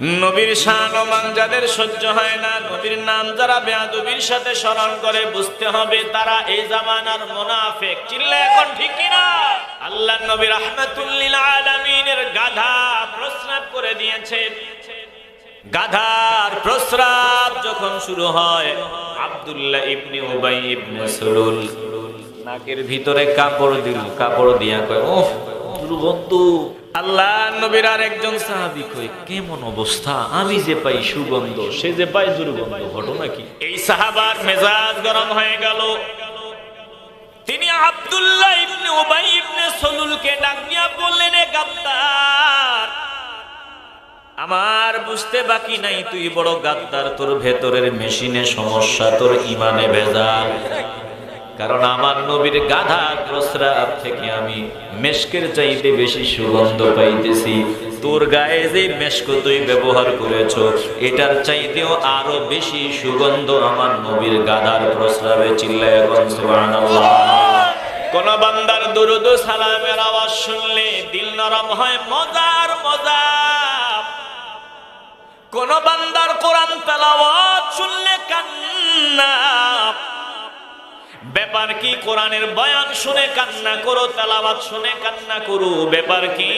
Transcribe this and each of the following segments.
নবীর শান ও মান যাদের সহ্য হয় না, নবীর নাম যারা বেয়াদবির সাথে স্মরণ করে বুঝতে হবে তারা এই জামানার মোনাফেক। চিল্লা এখন ঠিক কিনা? আল্লাহ নবী রাহমাতুল্লিল আলামিনের গাধা প্রস্রাব করে দিয়েছেন। গাধার প্রস্রাব যখন শুরু হয়, আব্দুল্লাহ ইবনে উবাই ইবনে সুলুল নাকের ভিতরে কাপড় দিল। কাপড় দিয়া কয় ওহ দুর্গন্ধ। আল্লাহ নবীর আর একজন সাহাবি কই কেমন অবস্থা? আমি যে পাই সুগন্ধ, সে যে পাই দুর্গন্ধ, ঘটনা কি? এই সাহাবার মেজাজ গরম হয়ে গেল। তিনি আব্দুল্লাহ ইবনে উবাই ইবনে সলুলকে ডাক নিয়ে বললেন, এ গাদ্দার, আমার বুঝতে বাকি নাই, তুই বড় গাদ্দার, তোর ভেতরের মেশিনে সমস্যা, তোর ইমানে ভেজাল। কারণ আমার নবীর গাধা প্রস্রাব থেকে আমি মেশকের চাইতে বেশি সুগন্ধ পাইতেছি। তোর গায়ে যে মেশক তুই ব্যবহার করেছ, এটার চাইতেও আরও বেশি সুগন্ধ আমার নবীর গাধার প্রস্রাবে চিল্লায় কোন বান্দার দুরুদ সালামের আওয়াজ শুনলে দিল নরম হয়, মজার মজা কোন বান্দার কোরআন তেলাওয়াত শুনলে কান্না। ব্যাপার কি? কোরআনের বয়ান শুনে কান্না করো, তেলাওয়াত শুনে কান্না করো, ব্যাপার কি?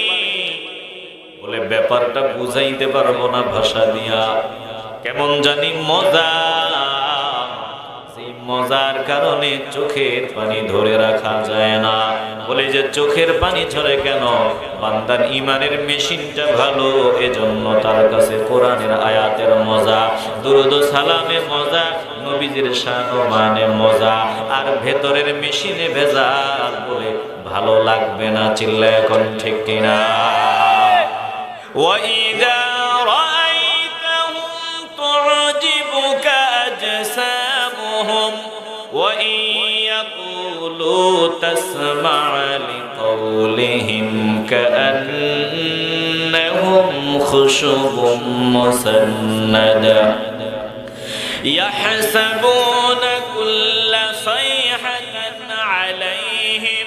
বলে, ব্যাপারটা বুঝাইতে পারব না ভাষা দিয়া। কেমন জানি মজা। মজার কারণে চোখের পানি ধরে রাখা যায় না। বলে যে, চোখের পানি ঝরে কেন? বান্দার ইমানের মেশিনটা ভালো, এজন্য তার কাছে কোরআনের আয়াতের মজা। দুরুদ সালামে মজা নবীজির শান মানে মজা আর ভেতরের মেশিনে ভেজাল বলে ভালো লাগবে না চিল্লা এখন ঠিক কিনা وإذا رأيتهم تعجبك أجسامهم وإن يقولوا تسمع لقولهم كأنهم خشب مسندة يحسبون كل صيحة عليهم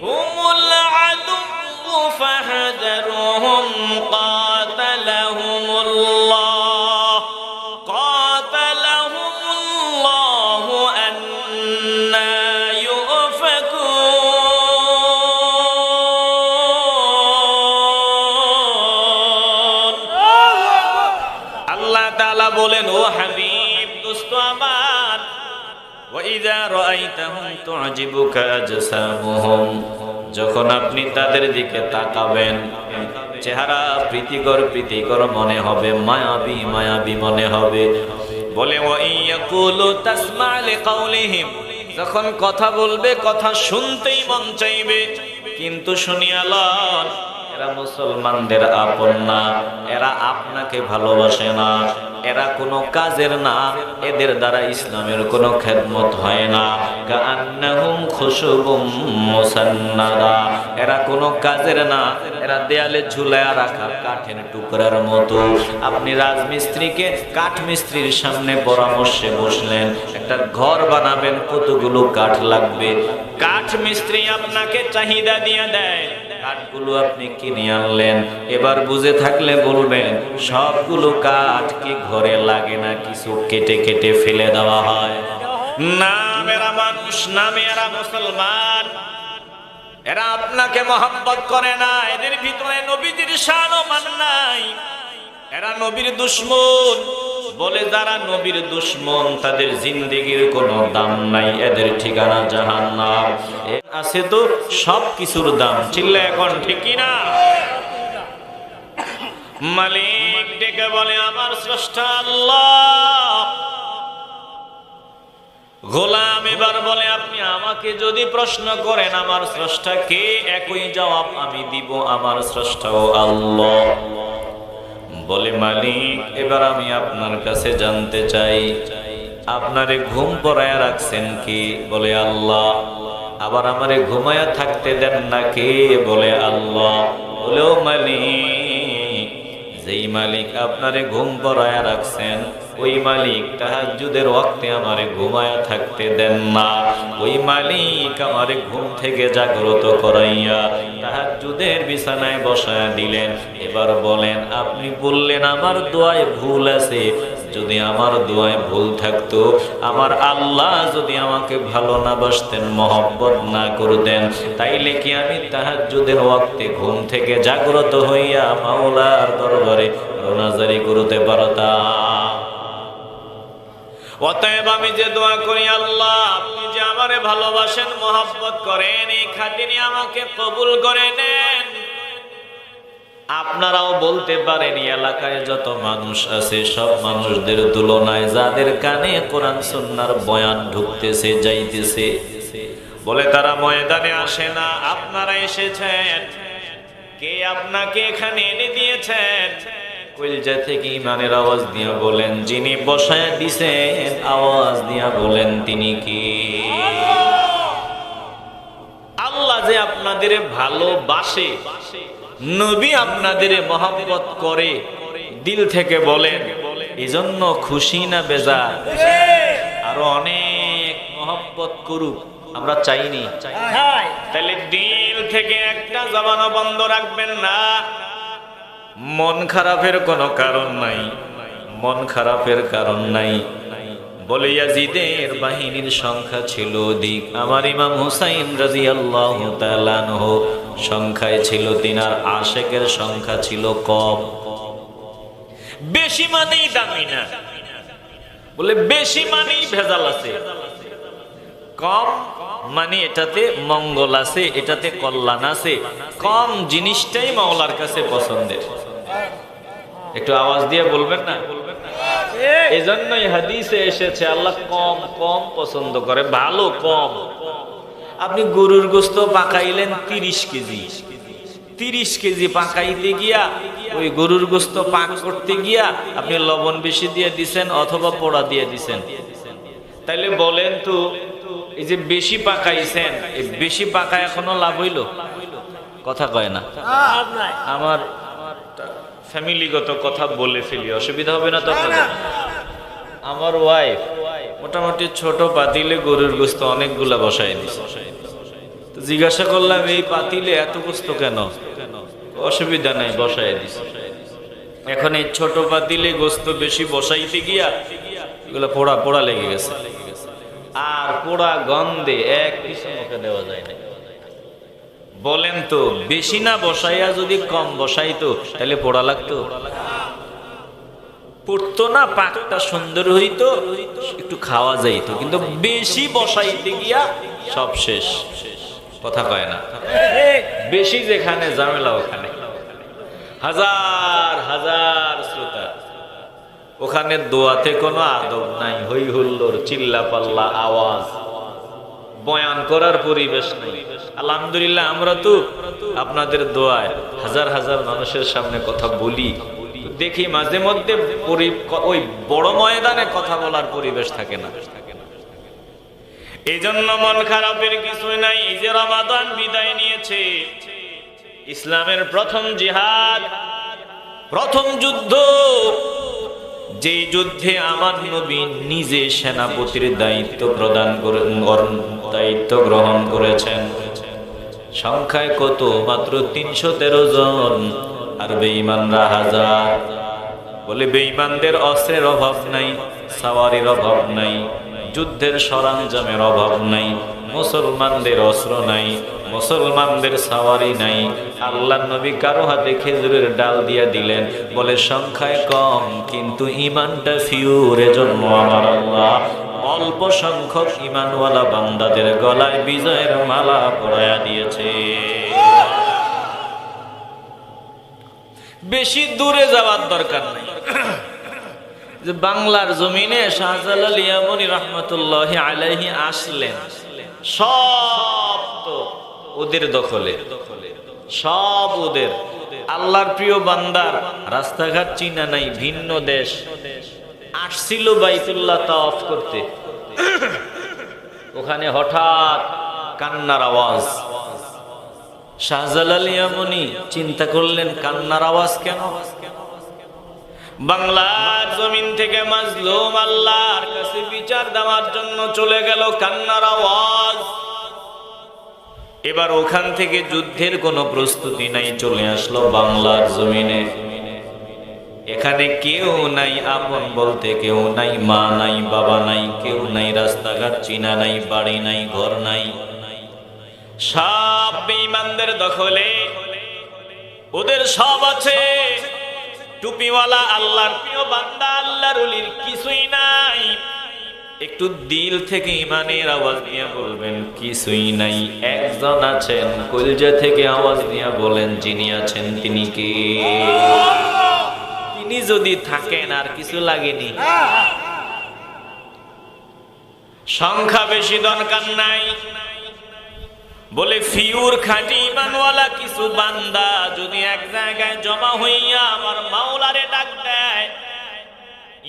هم العدو فاحذرهم যখন আপনি তাদের দিকে তাকাবেন, চেহারা প্রীতিকর প্রীতিকর মনে হবে, মায়াবী মায়াবী মনে হবে। বলে যখন কথা বলবে, কথা শুনতেই মন চাইবে। কিন্তু শুনিয়ালন এরা মুসলমানদের আপন না, এরা আপনাকে ভালোবাসে না। এরা কোনো কাজের না, এদের দ্বারা ইসলামের কোনো খেদমত হয় না। খুশুবুম মুসান্নাদা। এরা কোনো কাজের না, এরা দেয়ালে রাখা কাঠের টুকরার মতো। আপনি রাজমিস্ত্রিকে সামনে পরামর্শে বসলেন, একটা ঘর বানাবেন, কতগুলো কাঠ লাগবে? কাঠ মিস্ত্রি আপনাকে চাহিদা দিয়ে দেয়। কাঠগুলো আপনি কিনে আনলেন। এবার বুঝে থাকলে বলবেন, সবগুলো কাঠ কি ঘরে লাগে না, কিছু কেটে কেটে ফেলে দেওয়া হয়। না মেরা মানুষ না মেরা মুসলমান। এরা আপনাকে মহাব্বত করে না, এদের ভিতরে নবীজির শান মান নাই। এরা নবীর দুশ্মন। বলে যারা নবীর দুশ্মন, তাদের জিন্দেগির কোনো দাম নাই, এদের ঠিকানা জাহান্নাম। এ আছে তো সব কিছুর দাম চিল্লা এখন ঠিকই না মালিক ডেকে বলে, আমার স্রষ্টা আল্লাহ। গোলাম এবার বলে, আপনি আমাকে যদি প্রশ্ন করেন, আমার স্রষ্টা কে? একই জবাব আমি দিব, আমার স্রষ্টাও আল্লাহ। বলে, মালিক, এবার আমি আপনার কাছে জানতে চাই, আপনারে ঘুম পড়ায় রাখছেন কি? বলে, আল্লাহ। আবার আমারে ঘুমায়া থাকতে দেন না কে? বলে, আল্লাহ। বলেও, মালিক যেই মালিক আপনারে ঘুম পড়ায়া রাখছেন, ওই মালিক তাহাজুদের ওয়াক্তে আমারে ঘুমায়া থাকতে দেন না। ওই মালিক আমারে ঘুম থেকে জাগ্রত করাইয়া তাহাজুদের বিছানায় বসায়া দিলেন। এবার বলেন, আপনি বললেন আমার দোয়ায় ভুল আছে যদি আমার দোয়ায় ভুল থাকতো, আমার আল্লাহ যদি আমাকে ভালো না বাসতেন, মহব্বত না করতেন, তাইলে কি আমি তাহাজ্জুদের ওয়াক্তে ঘুম থেকে জাগ্রত হইয়া মাওলার দরবারে রোনাজারি করতে পারতাম? অতএব আমি যে দোয়া করি, আল্লাহ, আপনি যে আমারে ভালোবাসেন, মহব্বত করেন, এই খাতিরে আমাকে কবুল করে নেন। আপনারাও বলতে পারেন এলাকায় যত মানুষ আছে, সব মানুষদের তুলনায় যাদের কানে কোরআন সুন্নার বয়ান ঢুকতেছে, যাইতেছে। বলে, তারা ময়দানে আসে না। আপনারা এসেছেন। কে আপনাকে এখানে এনে দিয়েছেন? কইলজা থেকে ইমানের আওয়াজ দিয়া বলেন, যিনি বসায় দিছেন, আওয়াজ দিয়া বলেন তিনি কি? আল্লাহ যে আপনাদের ভালোবাসে নবী আপনাদের মহাব্বত করে, দিল থেকে বলেন, এজন্য খুশি না বেজা আরও অনেক মহব্বত করুক, আমরা চাইনি। তাহলে দিল থেকে একটা জবানও বন্ধ রাখবেন না। মন খারাপের কোনো কারণ নাই, মন খারাপের কারণ নাই। বলে ইয়াজিদের বাহিনীর সংখ্যা ছিল অধিক। আমার ইমাম হুসাইন রাজি আল্লাহ সংখ্যায় ছিল তিনার আশেকের সংখ্যা ছিল কম। বেশি মানেই দামি না। বলে বেশি মানেই ভেজাল আছে। কম মানে এটাতে মঙ্গল আছে, এটাতে কল্যাণ আছে। কম জিনিসটাই মাওলার কাছে পছন্দের। একটু আওয়াজ দিয়ে বলবেন না? এই জন্যই হাদিসে এসেছে, আল্লাহ কম কম পছন্দ করে, ভালো কম। আপনি গরুর গোস্ত পাকাইলেন তিরিশ কেজি। তিরিশ কেজি পাকাইতে গিয়া ওই গরুর গোস্ত পাক করতে গিয়া আপনি লবণ বেশি দিয়ে দিছেন অথবা পোড়া দিয়ে দিছেন। তাইলে বলেন তো এই যে বেশি পাকাইছেন এই বেশি পাকা এখনও লাভ হইল? কথা কয় না। আমার ফ্যামিলিগত কথা বলে ফেলি অসুবিধা হবে না তখন? আমার ওয়াইফ মোটামুটি ছোট পাতিলে গরুর গোস্ত অনেকগুলা বসাই দিছে জিজ্ঞাসা করলাম, এই পাতিলে এত গোস্ত কেন? অসুবিধা নাই বসাই দিছে। এখন এই ছোট পাতিলে গোস্ত বেশি বসাইতে গিয়া এগুলো পোড়া পোড়া লেগে গেছে। আর পোড়া গন্ধে এক কিছু মুখে দেওয়া যায় না বলেন তো, বেশি না বসাইয়া যদি কম বসাইতো, তাহলে পোড়া লাগতো? পড়তো না, পাকটা সুন্দর হইতো, একটু খাওয়া যাইতো। কিন্তু বেশি বসাইতে গিয়া সব শেষ। কথা কয় না। বেশি যেখানে, ঝামেলা ওখানে। হাজার হাজার শ্রোতা। ওখানে দোয়াতে কোনো আদব নাই। হই হুল্লোর চিল্লা পাল্লা আওয়াজ। বয়ান করার পরিবেশ নেই। আলহামদুলিল্লাহ, আমরা তো আপনাদের দোয়ায় হাজার হাজার মানুষের সামনে কথা বলি। দেখি মাঝে মধ্যে ওই বড় ময়দানে কথা বলার পরিবেশ থাকে না। এই জন্য মন খারাপের কিছুই নাই, এই যে রমাদান বিদায় নিয়েছে। ইসলামের প্রথম জিহাদ, প্রথম যুদ্ধ। যে যুদ্ধে আমার নবী নিজে সেনাপতির দায়িত্ব প্রদান করে দায়িত্ব গ্রহণ করেছেন। সংখ্যায় কত? মাত্র তিনশো তেরো জন। আর বেঈমানরা হাজার। বলে বেঈমানদের অস্ত্রের অভাব নাই, সাওয়ারির অভাব নাই, যুদ্ধের সরঞ্জামের অভাব নাই, মুসলমানদের অস্ত্র নাই, মুসলমানদের সাওয়ারি নাই। আল্লাহ নবী কারও হাতে খেজুরের ডাল দিয়া দিলেন, বলে সংখ্যায় কম, কিন্তু ইমানটা ফিউরে জন্ম আমার আল্লাহ অল্প সংখ্যক ইমানওয়ালা বান্দাদের গলায় বিজয়ের মালা পরায়া দিয়েছে। বেশি দূরে যাওয়ার দরকার নেই। যে বাংলার জমিনে শাহজালাল ইয়ামনি রহমতুল্লাহ আলাইহি আসলেন, সব তো ওদের দখলে। সব ওদের। আল্লাহর প্রিয় বান্দার রাস্তাঘাট চিনা নাই, ভিন্ন দেশ। আসছিল বাইতুল্লাহ তাওয়াফ করতে। ওখানে হঠাৎ কান্নার আওয়াজ। শাহজালাল ইয়ামনি চিন্তা করলেন, কান্নার আওয়াজ কেন? বাংলার জমিন থেকে মাজলুম আল্লাহর কাছে বিচার দেওয়ার জন্য চলে গেল কান্নার আওয়াজ। এবার ওখান থেকে যুদ্ধের কোনো প্রস্তুতি নাই, চলে আসলো বাংলার জমিনে। এখানে কেউ নাই, আপন বলতে কেউ নাই, মা নাই, বাবা নাই, কেউ নাই, রাস্তাঘাট, চিনা নাই, বাড়ি নাই, ঘর নাই। সব বেঈমানদের দখলে, ওদের সব আছে। টুপিওয়ালা আল্লাহর প্রিয় বান্দা, আল্লাহর ওলির কিছুই নাই। একটু দিল থেকে ইমানের আওয়াজ নিয়ে বলবেন, কিছুই নাই। একজন আছেন, কলজা থেকে আওয়াজ নিয়ে বলেন, যিনি আছেন তিনি কে? তিনি যদি থাকেন, আর কিছু লাগেনি। সংখ্যা বেশি দরকার নাই। বলে, ফিউর খাঁটি ইমানওয়ালা কিছু বান্দা যদি এক জায়গায় জমা হইয়া আমার মাওলারে ডাক দেয়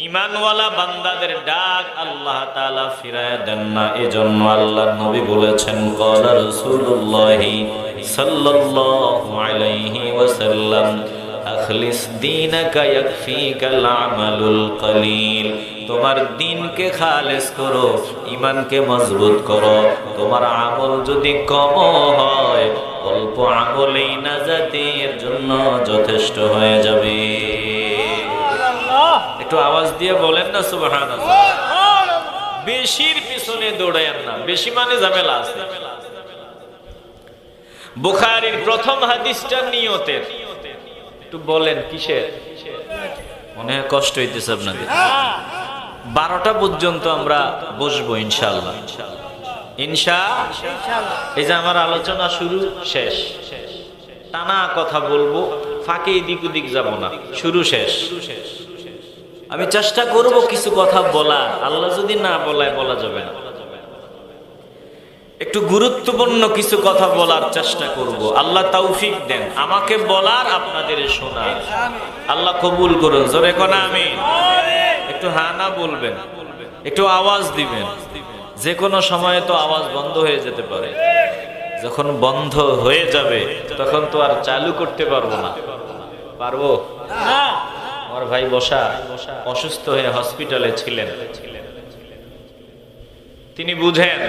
ইমানওয়ালা বান্দাদের ডাক আল্লাহ তাআলা ফিরায় দেন না। এজন্য আল্লাহ নবী বলেছেন ক্বালা রাসূলুল্লাহি সাল্লাল্লাহু আলাইহি ওয়াসাল্লাম, আখলিস দীনাকা, ইয়াকফিকাল আমালুল কলিল। তোমার দিনকে খালেস করো ইমানকে মজবুত করো। তোমার আমল যদি কম হয়, অল্প আমলেই নাজাতের জন্য যথেষ্ট হয়ে যাবে। একটু আওয়াজ দিয়ে বলেন না সুবহান বেশির পিছনে দৌড়ায়েন না, বেশি মানে ঝামেলা আছে। বুখারীর প্রথম হাদিসটা নিয়তের। একটু বলেন, কিসের? মনে হয় কষ্ট হইতেছে আপনাদের। বারোটা পর্যন্ত আমরা বসবো ইনশাল্লাহ ইনশা, এই যে আমার আলোচনা শুরু শেষ। টানা কথা বলব ফাঁকে এদিক ওদিক যাব না, শুরু শেষ। আমি চেষ্টা করব কিছু কথা বলার, আল্লাহ যদি না বলায় বলা যাবে না। একটু গুরুত্বপূর্ণ কিছু কথা বলার চেষ্টা করব, আল্লাহ তৌফিক দেন, আমাকে বলার আপনাদের শোনার। আল্লাহ কবুল করুন, জোরে কোনা আমি একটু হা না বলবেন একটু আওয়াজ দিবেন। যে কোনো সময়ে তো আওয়াজ বন্ধ হয়ে যেতে পারে। যখন বন্ধ হয়ে যাবে তখন তো আর চালু করতে পারব না। পারব? আমার ভাই বসা অসুস্থ হয়ে হসপিটালে ছিলেন। তিনি বুঝেন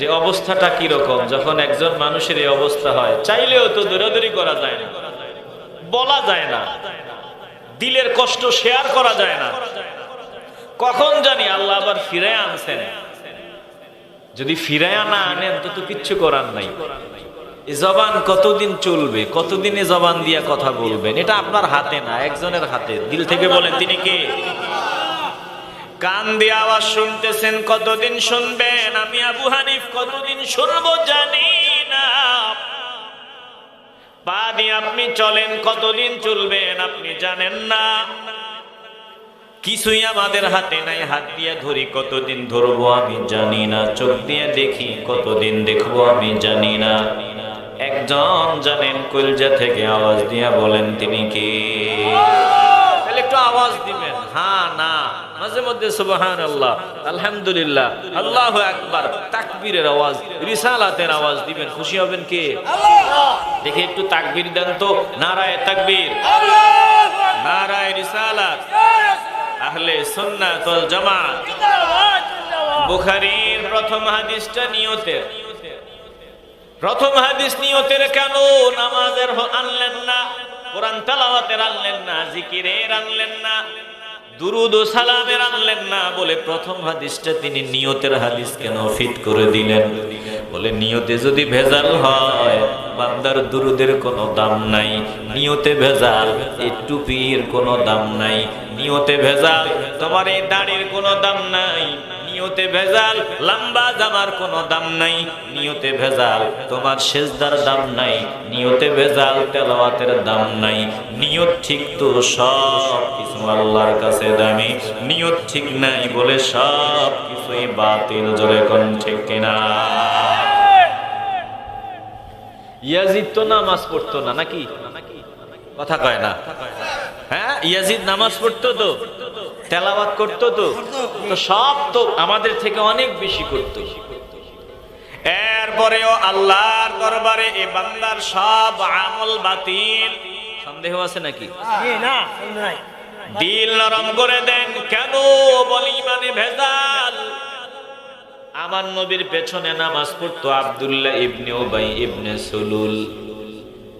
যে অবস্থাটা কি রকম যখন একজন মানুষের এই অবস্থা হয় চাইলেও তো দৌড়াদৌড়ি করা যায় না। বলা যায় না। দিলের কষ্ট শেয়ার করা যায় না। কখন জানি আল্লাহ আবার ফিরে আনছেন? যদি ফিরায় না আনেন তো তো কিচ্ছু করার নাই। এ জবান কতদিন চলবে? কতদিনে জবান দিয়া কথা বলবেন? এটা আপনার হাতে না, একজনের হাতে। দিল থেকে বলেন, তিনি কে? কান দিয়ে আওয়াজ শুনতেছেন, কতদিন শুনবেন? আমি আবু হানিফ, কতদিন শুনব জানি না। পা দিয়ে আপনি চলেন, কতদিন চলবেন? আপনি জানেন না। কিছুই আমাদের হাতে নাই। হাত দিয়ে ধরি কতদিন ধরবো আমি জানি না। চোখ দিয়ে দেখি কতদিন দেখব আমি জানি না। একজন জানেন কুলজা থেকে আওয়াজ দিয়া বলেন তিনি কি? তাহলে একটু আওয়াজ দিবেন। হ্যাঁ না। মাঝে মধ্যে সুবহান আল্লাহ আলহামদুলিল্লাহ। আল্লাহ আকবার। তাকবীরের আওয়াজ রিসালাতের আওয়াজ দিবেন। খুশি হবেন কে? দেখে একটু তাকবীর দেন তো। নারায় তাকবীর। নারায় রিসালাত। আহলে সুন্নাত ওয়াল জামাত। বুখারীর প্রথম হাদিসটা নিয়তের। প্রথম হাদিস নিয়তের কেন? নামাজের আনলেন না, কোরআন তেলাওয়াতের আনলেন না, জিকিরের আনলেন না। দুরুদ ও সালামের আনলেন না বলে প্রথম হাদিসটা তিনি নিয়তের হাদিস কেন ফিট করে দিলেন? বলে, নিয়তে যদি ভেজাল হয়, বান্দার দুরুদের কোনো দাম নাই। নিয়তে ভেজাল এই টুপির কোনো দাম নাই। নিয়তে ভেজাল, তোমার এই দাড়ির কোনো দাম নাই। নিয়তে ভেজাল, লম্বা জামার কোনো দাম নাই, নিয়তে ভেজাল, তোমার সেজদার দাম নাই, নিয়তে ভেজাল, তেলাওয়াতের দাম নাই, নিয়ত ঠিক তো সব কিছু আল্লাহর কাছে দামি, নিয়ত ঠিক নাই বলে সব কিছুই বাতিল জোরে কোন ঠিক কিনা? ইয়াজিদ তো নামাজ পড়তো না নাকি? কথা কয় না। হ্যাঁ ইয়াজিদ নামাজ পড়তো তো? তেলাওয়াত করতো তো? তো সব তো আমাদের থেকে অনেক বেশি করতো। এরপরেও আল্লাহর দরবারে এ বান্দার সব আমল বাতিল। সন্দেহ আছে নাকি? না। দিল নরম করে দেন কেন বলি মানে ভেজাল? আমার নবীর পেছনে নামাজ পড়তো আব্দুল্লাহ ইবনে ওবাই ইবনে সুলুল।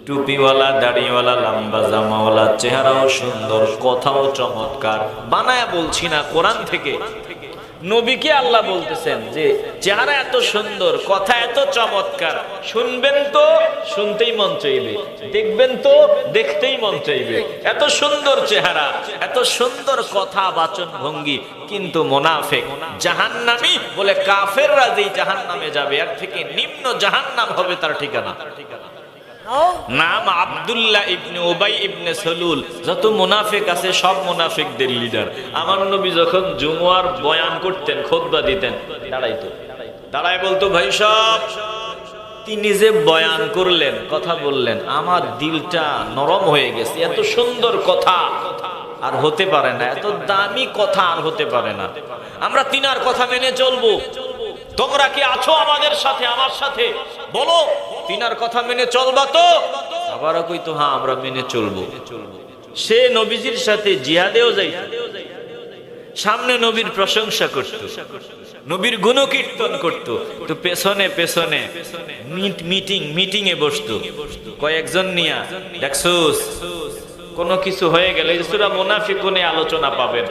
টুপিওয়ালা, দাড়িওয়ালা, লম্বা জামাওয়ালা, চেহারাও সুন্দর, কথাও চমৎকার। বানায় বলছি না, কোরআন থেকে। নবীকে আল্লাহ বলতেছেন যে, চেহারা এত সুন্দর, কথা এত চমৎকার। শুনবেন তো, শুনতেই মন চাইবে। দেখবেন তো, দেখতেই মন চাইবে। এত সুন্দর চেহারা, এত সুন্দর কথা বাচন ভঙ্গি কিন্তু মোনাফেক। জাহান্নামি বলে কাফেররা যেই জাহান্নামে যাবে, এর থেকে নিম্ন জাহান্নাম হবে তার ঠিকানা। নাম আব্দুল্লাহ ইবনে ওবাই ইবনে সলুল। যত মুনাফিক আছে, সব মুনাফিকদের লিডার আমার নবী যখন জুমুয়ার বয়ান করতেন, খোদবা দিতেন, দাঁড়াইতো। দাঁড়াই বলতো, ভাই সব, তিনি যে বয়ান করলেন, কথা বললেন, আমার দিলটা নরম হয়ে গেছে। এত সুন্দর কথা আর হতে পারে না। এত দামি কথা আর হতে পারে না। আমরা তিনার কথা মেনে চলবো। তোমরা কি আছো আমাদের সাথে, আমার সাথে? বলো তিনার কথা মেনে চলবা তো? আবারও কইতো হ্যাঁ আমরা মেনে চলবো। সে নবীজির সাথে জিহাদেও যাইত। সামনে নবীর প্রশংসা করত। নবীর গুণকীর্তন করত। তো পেছনে পেছনে মিটিং মিটিং এ বসতো। কয়েকজন নিয়া দেখছোস কোনো কিছু হয়ে গেলে সুরা মোনাফিকুনে আলোচনা পাবেন।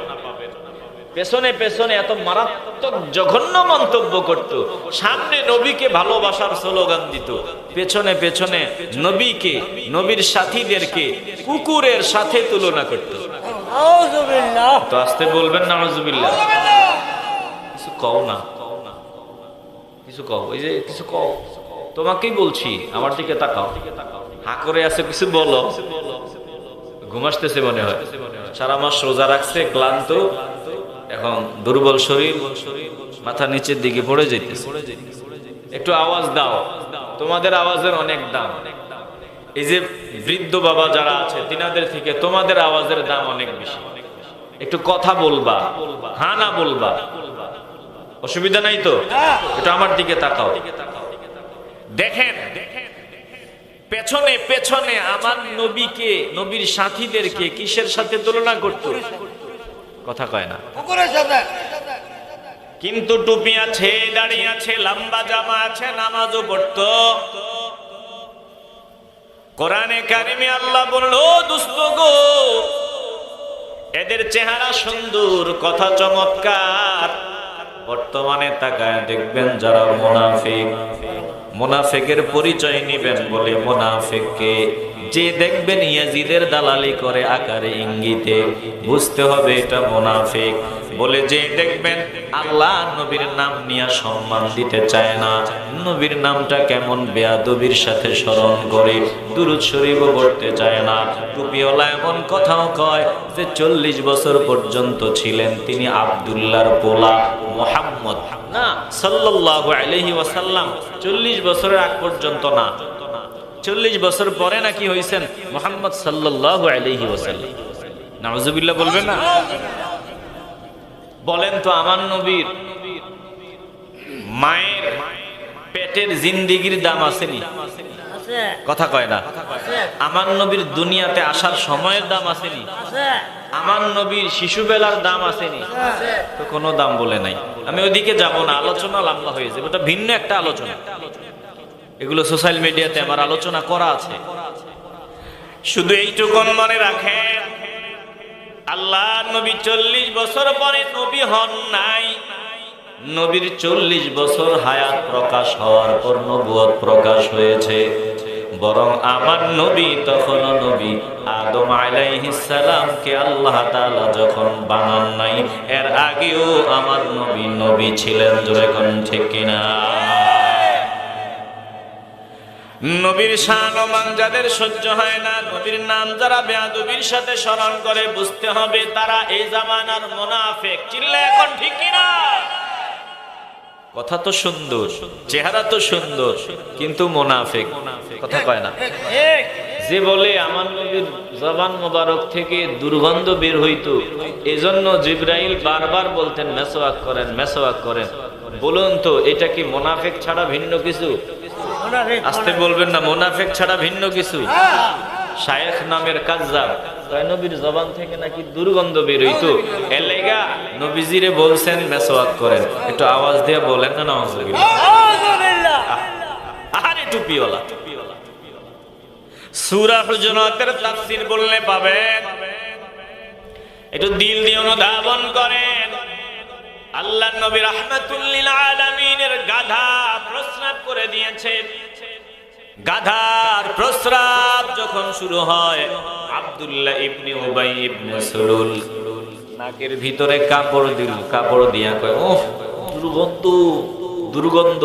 পেছনে পেছনে এত মারাত্মক জঘন্য মন্তব্য করত। সামনে নবীকে ভালোবাসার স্লোগান দিত। পেছনে পেছনে নবীকে নবীর সাথীদেরকে কুকুরের সাথে তুলনা করত। তো আসতে বলবেন না নজুবিল্লাহ কিছু কও না। কিছু কও এই যে কিছু কও। তোমাকেই বলছি আমার দিকে তাকাও। হা করে আছে কিছু বলো। ঘুমাসতেছে মনে হয়। সারা মাস রোজা রাখছে ক্লান্ত। এখন দুর্বল শরীর, মাথা নিচের দিকে পড়ে যেতেছে একটু আওয়াজ দাও। তোমাদের আওয়াজের অনেক দাম। এই যে বৃদ্ধ বাবা যারা আছে, তিনাদের থেকে তোমাদের আওয়াজের দাম অনেক বেশি। একটু কথা বলবা হ্যাঁ না বলবা? অসুবিধা নাই তো? এটা আমার দিকে তাকাও। দেখেন, পেছনে পেছনে আমার নবীকে, নবীর সাথীদেরকে কিসের সাথে তুলনা করতো কথা কয় না। কিন্তু টুপি আছে দাঁড়িয়ে আছে লম্বা জামা আছে নামাজও পড়তো। কোরআনে কারিমে আল্লাহ বলল দুস্থ গো এদের চেহারা সুন্দর কথা চমৎকার। বর্তমানে তাকায় দেখবেন যারা মোনাফিক মোনাফেকের পরিচয় নিবেন বলে মোনাফেককে যে দেখবেন ইয়াজিদের দালালি করে আকারে ইঙ্গিতে, বুঝতে হবে এটা মোনাফেক। বলে যে দেখবেন আল্লাহ নবীর নাম নিয়ে সম্মান দিতে চায় না। নবীর নামটা কেমন বেয়াদবির সাথে স্মরণ করে দুরুদ শরীফও পড়তে চায় না। টুপিওয়ালা এমন কথাও কয় যে চল্লিশ বছর পর্যন্ত ছিলেন তিনি আবদুল্লাহর পোলা মোহাম্মদ। না, সাল্লাল্লাহু আলাইহি ওয়াসাল্লাম চল্লিশ বছরের আগ পর্যন্ত না। চল্লিশ বছর পরে নাকি হয়েছেন মোহাম্মদ ওয়াসাল্লাম। নাউজুবিল্লাহ বলবেন না? বলেন তো আমার নবীর মায়ের পেটের জিন্দিগির দাম আসেনি কথা কয় না? আমার নবীর দুনিয়াতে আসার সময়ের দাম আসেনি আমার নবীর শিশুবেলার দাম আসেনি তো কোনো দাম বলে নাই। আমি ওইদিকে যাব না আলোচনা লম্বা হয়ে যাবে। ওটা ভিন্ন একটা আলোচনা। এগুলো সোশ্যাল মিডিয়াতে আমার আলোচনা করা আছে। শুধু এইটুকুন মনে রাখেন, আল্লাহ নবী চল্লিশ বছর পরে নবী হন নাই। নবীর চল্লিশ বছর হায়াত প্রকাশ হওয়ার পর নবুয়ত প্রকাশ হয়েছে। বরং আমার নবী তখনও নবী। আদম আলাইহিসালামকে আল্লাহ তাআলা যখন বানান নাই, এর আগেও আমার নবী নবী ছিলেন যখন ঠিক কিনা? নবীর শান ও মান যাদের সহ্য হয় না, নবীর নাম যারা বেয়াদবির সাথে স্মরণ করে বুঝতে হবে তারা এই জামানার মোনাফেক। চিল্লা এখন ঠিক কিনা? কথা তো সুন্দর, চেহারা তো সুন্দর, কিন্তু মোনাফেক, কথা কয় না। যে বলে, আমার নবীর জবান মোবারক থেকে দুর্গন্ধ বের হইতো, এজন্য জিব্রাইল বারবার বলতেন, মেসোয়াক করেন মেসোয়াক করেন। বলুন তো, এটা কি মোনাফেক ছাড়া ভিন্ন কিছু? আসতে বলবেন না মোনাফেক ছাড়া ভিন্ন কিছু। শায়েখ নামের কাজ্জাব। কয় নবীর জবান থেকে নাকি দুর্গন্ধ বেরোইতো এর লেগা নবীজিরে বলছেন মেসওয়াক করেন। একটু আওয়াজ দিয়ে বলেন না নামাজ আরে টুপিওয়ালা। সূরা তাফসীর বললে পাবেন। একটু দিল দিয়ে অনুধাবন করেন। আল্লাহ নবী রাহমাতুল্লিল আলামিনের গাধা প্রস্রাব করে দিয়েছেন। গাধার প্রস্রাব যখন শুরু হয়, আব্দুল্লাহ ইবনে উবাই ইবনে সুলুল নাকের ভিতরে কাপড় দিল, কাপড় দিয়া কয় ও দুর্গন্ধ দুর্গন্ধ।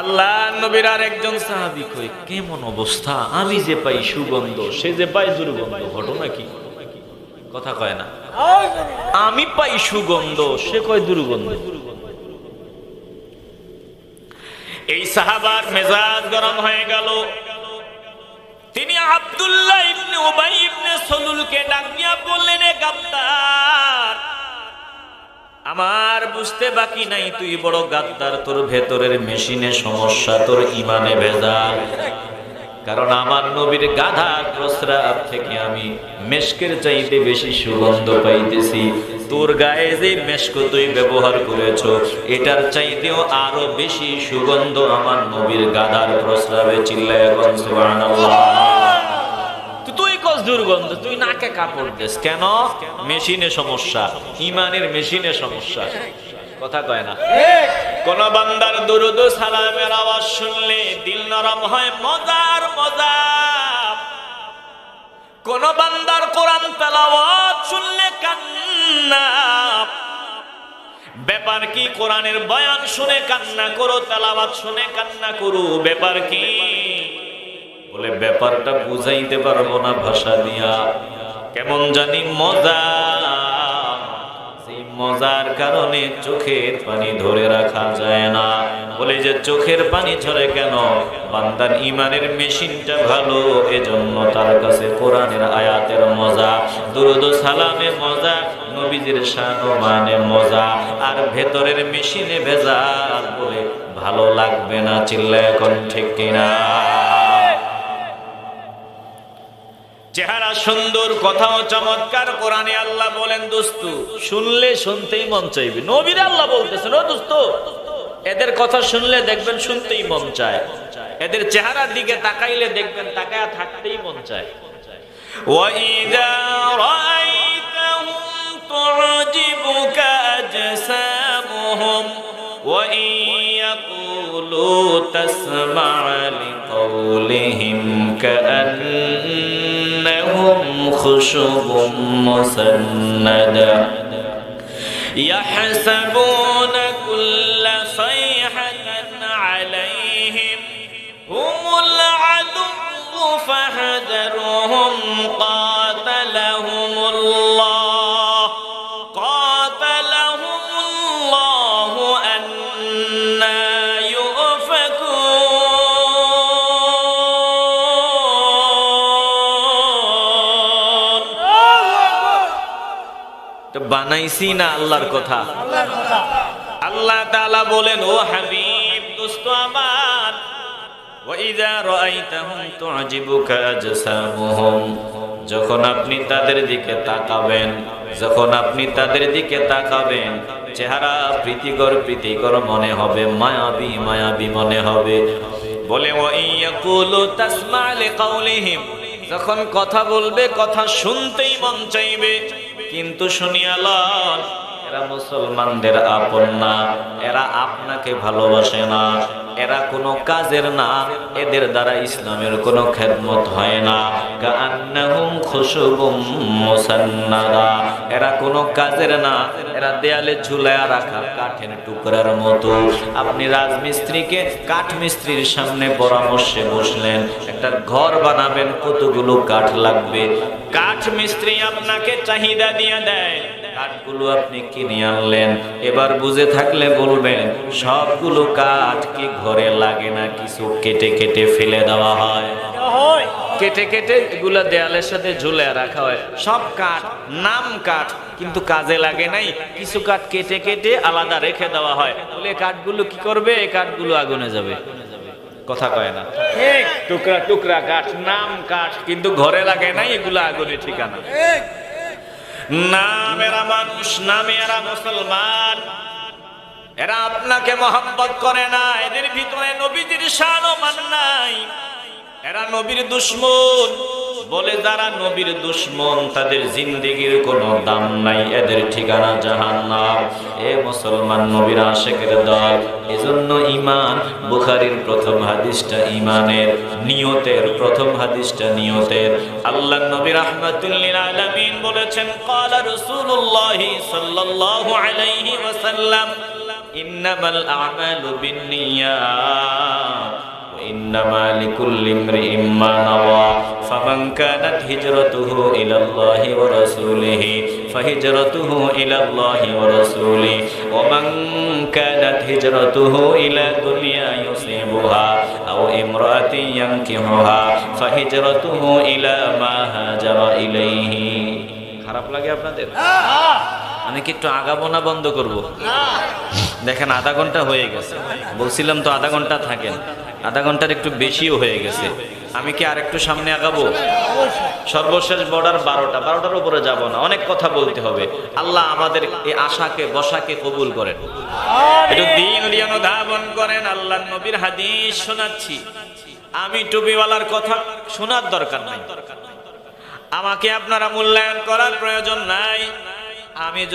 আল্লাহ নবীর আর একজন সাহাবি কই কেমন অবস্থা? আমি যে পাই সুগন্ধ, সে যে পাই দুর্গন্ধ, ঘটনা কি? কথা কয় না। আমি পাই সুগন্ধ, সে কয় দুর্গন্ধ। এই সাহাবার মেজাজ গরম হয়ে গেল। তিনি আব্দুল্লাহ ইবনে উবাই ইবনে সলুলকে ডাক দিয়া বললেন, এ গাদ্দার, আমার বুঝতে বাকি নাই, তুই বড় গাদ্দার, তোর ভেতরের মেশিনে সমস্যা, তোর ইমানে ভেজাল। কারণ আমার নবীর গাধা প্রস্রাব থেকে আমি মেশকের চাইতে বেশি সুগন্ধ পাইতেছি। তোর গায়ে যে মেশক তুই ব্যবহার করেছ, এটার চাইতেও আরও বেশি সুগন্ধ আমার নবীর গাধার প্রস্রাবে চিল্লায় এখন তুই কেন? মেশিনে সমস্যা, ইমানের মেশিনে সমস্যা। কথা কয় না। কোন বান্দার দুরুদ সালামের আওয়াজ শুনলে দিল নরম হয় মজার মজা কোন বান্দার কোরআন তেলাওয়াত শুনলে কান্না। ব্যাপার কি কোরআনের বয়ান শুনে কান্না করো তেলাওয়াত শুনে কান্না করো ব্যাপার কি? বলে ব্যাপারটা বুঝাইতে পারব না ভাষা দিয়া। কেমন জানি মজা। মজার কারণে চোখের পানি ধরে রাখা যায় না। বলে যে, চোখের পানি ঝরে কেন? বান্দার ইমানের মেশিনটা ভালো, এজন্য তার কাছে কোরআনের আয়াতের মজা। দুরুদ সালামে মজা, নবীজির শান মানে মজা। আর ভেতরের মেশিনে ভেজাল বলে ভালো লাগবে না চিল্লা এখন ঠিক কিনা। চেহারা সুন্দর কথাও চমৎকার কোরআনে আল্লাহ বলেন দোস্ত শুনলে শুনতেই মন চাইবে নবীর আল্লাহ বলতেছেন ও দোস্ত এদের কথা শুনলে দেখবেন শুনতেই মন চায় এদের চেহারার দিকে তাকাইলে দেখবেন তাকায়া থাকতেই মন চায় وَإِذَا رَأَيْتَهُمْ تُعْجِبُكَ أَجْسَامُهُمْ وَإِنْ يَقُولُوا تَسْمَعْ لِقَوْلِهِمْ كَأَنَّهُمْ خُشُبٌ مُّسَنَّدَةٌ يحسبون كل صيحة عليهم هم العدو فاحذرهم قاتلهم الله. বানাইছি না আল্লাহর কথা? আল্লাহ তাআলা বলেন, ও হাবিব, দোস্ত আমার যখন আপনি তাদের দিকে তাকাবেন, যখন আপনি তাদের দিকে তাকাবেন, চেহারা প্রীতিকর প্রীতিকর মনে হবে, মায়াবী মায়াবী মনে হবে। বলে যখন কথা বলবে, কথা শুনতেই মন চাইবে। কিন্তু শুনিয়া লন এরা মুসলমানদের আপন না, এরা আপনাকে ভালোবাসে না, এরা কোনো কাজের না, এদের দ্বারা ইসলামের কোনো খেদমত হয় না। কান্নাহুম খুশুবুম মুসান্নাদা, এরা কোনো কাজের না, এরা দেয়ালে ঝুলায়া রাখা কাঠের টুকরার মতো। আপনি রাজমিস্ত্রিকে কাঠ মিস্ত্রির সামনে পরামর্শে বসলেন, একটা ঘর বানাবেন, কতগুলো কাঠ লাগবে? কাঠ মিস্ত্রি আপনাকে চাহিদা দিয়ে দেয়। কাঠগুলো আপনি কিনে আনলেন। এবার বুঝে থাকলে বলবেন সবগুলো কাঠ কি ঘরে লাগে না কিছু কেটে কেটে ফেলে দেওয়া হয়? কেটে কেটে এগুলা দেয়ালের সাথে ঝুলে রাখা হয়। সব কাঠ নাম কাঠ কিন্তু কাজে লাগে নাই। কিছু কাঠ কেটে কেটে আলাদা রেখে দেওয়া হয়। বলে কাঠগুলো কি করবে? এই কাঠগুলো আগুনে যাবে। কথা কয় না। টুকরা টুকরা কাঠ নাম কাঠ কিন্তু ঘরে লাগে নাই এগুলো আগুনের ঠিকানা। নাম এরা মানুষ নামে এরা মুসলমান। এরা আপনাকে মহব্বত করে না, এদের ভিতরে নবীজির শানও মান এরা নবীর দুশ্মন। বলে, যারা নবীর দুশ্মন, তাদের জিন্দেগির কোনো দাম নাই। এদের ঠিকানা জাহান্নাম। এ মুসলমান নবীর আশেকের দল। এজন্য ইমান বুখারির প্রথম হাদিসটা ইমানের নিয়তের, প্রথম হাদিসটা নিয়তের। আল্লাহ নবী রাহমাতুল্লিল আলামিন বলেছেন, ক্বালা সাল্লাল্লাহু আলাইহি ওয়াসাল্লাম, ইন্নামাল আ'মালু বিন্নিয়াত وإنما لكل امرئ ما نوى فمن كانت هجرته إلى الله ورسوله فهجرته إلى الله ورسوله ومن كانت هجرته إلى دنيا يصيبها أو امرأة ينكحها فهجرته إلى ما هاجر إليه খারাপ লাগে আপনাদের আমি কি একটু আগাবো না বন্ধ করব দেখেন আধা ঘন্টা হয়ে গেছে বলছিলাম তো আধা ঘন্টা থাকেন আধা ঘণ্টার একটু বেশিও হয়ে গেছে। আমি কি আর একটু সামনে আগাবো? সর্বশেষ বর্ডার বারোটা। বারোটার উপরে যাব না। অনেক কথা বলতে হবে। আল্লাহ আমাদের এই আশাকে, বসাকে কবুল করেন। একটু দিন ধাবন করেন আল্লাহ নবীর হাদিস শোনাচ্ছি। আমি টুপিওয়ালার কথা শোনার দরকার নাই। আমাকে আপনারা মূল্যায়ন করার প্রয়োজন নাই। আমি